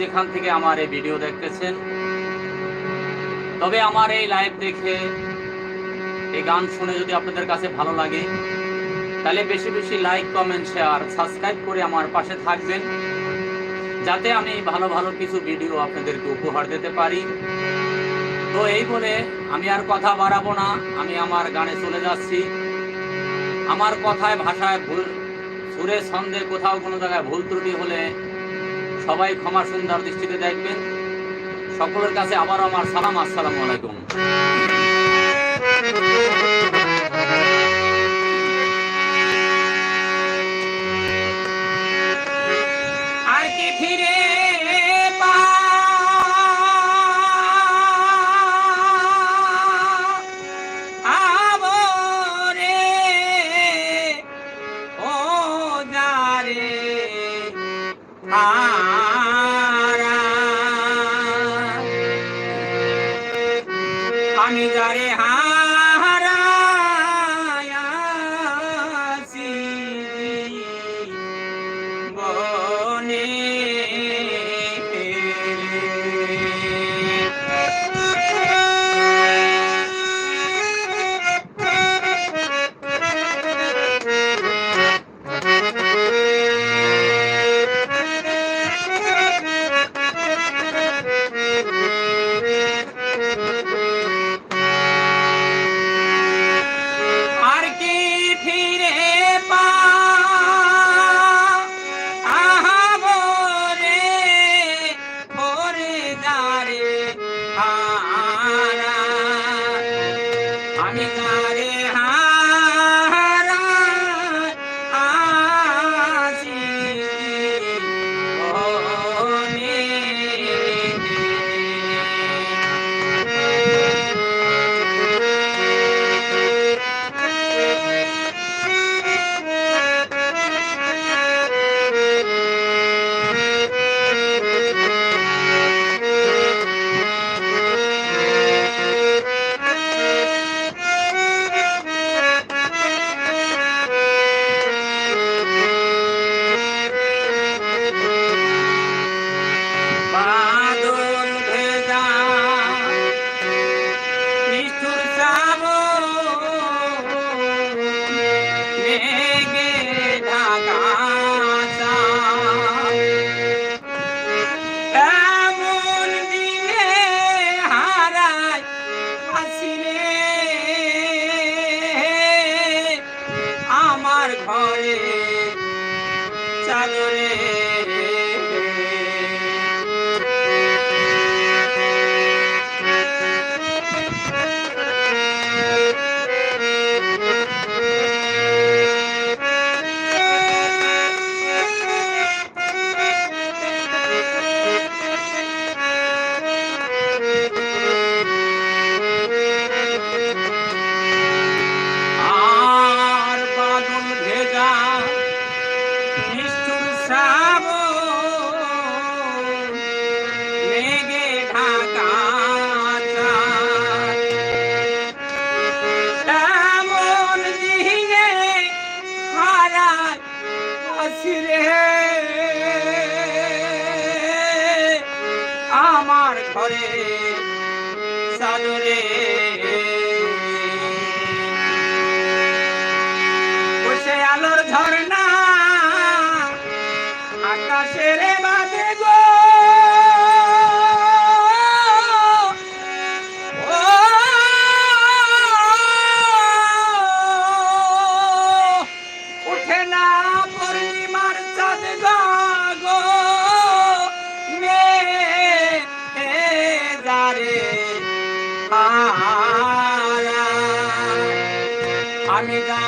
যেখান থেকে আমার এই ভিডিও দেখতেছেন। তবে আমার এই লাইভ দেখে এই গান শুনে যদি আপনাদের কাছে ভালো লাগে, তাহলে বেশি বেশি লাইক, কমেন্ট, শেয়ার, সাবস্ক্রাইব করে আমার পাশে থাকবেন। যাতে আমি ভালো ভালো কিছু ভিডিও আপনাদেরকে উপহার দিতে পারি। তো এই বলে আমি আর কথা বাড়াবো না, আমি আমার গানে চলে যাচ্ছি। আমার কথায়, ভাষায় ভুল, সুরে, ছন্দে কোথাও কোনো জায়গায় ভুল ত্রুটি হলে সবাই ক্ষমা সুন্দর দৃষ্টিতে দেখবেন। সকলের কাছে আবার আমার সালাম আসসালামু আলাইকুম। আমি যারে হারায়াছি আমি ঘরে চাদরে আকাশের বাদে গো। ও, না পূর্ণিমার চাঁদ গো গো। মে যারে আমি গারে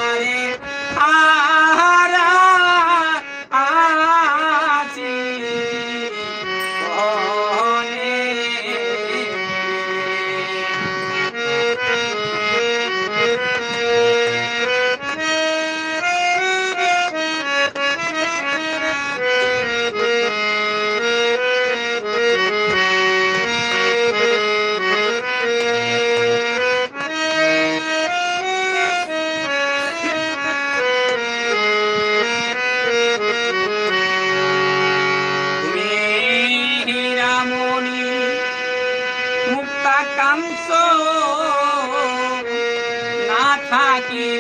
ডাকে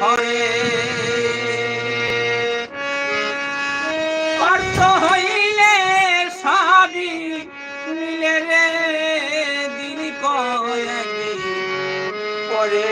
ঘরে। অর্থ হইলে সবই মিলে রে দিন কয়ে পরে।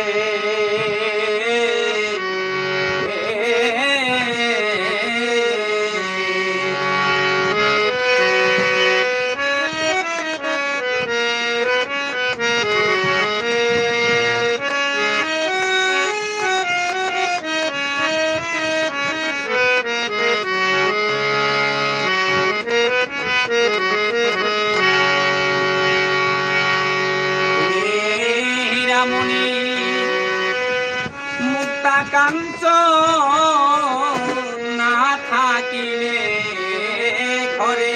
হরে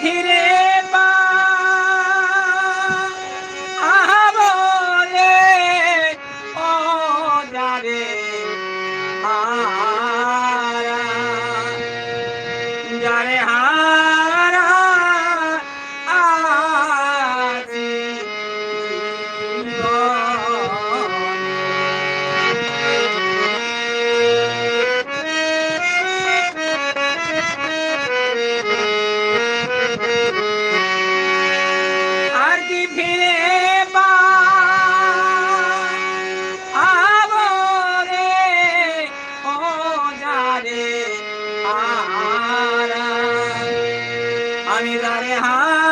ফিরে পা अविदारे हाँ।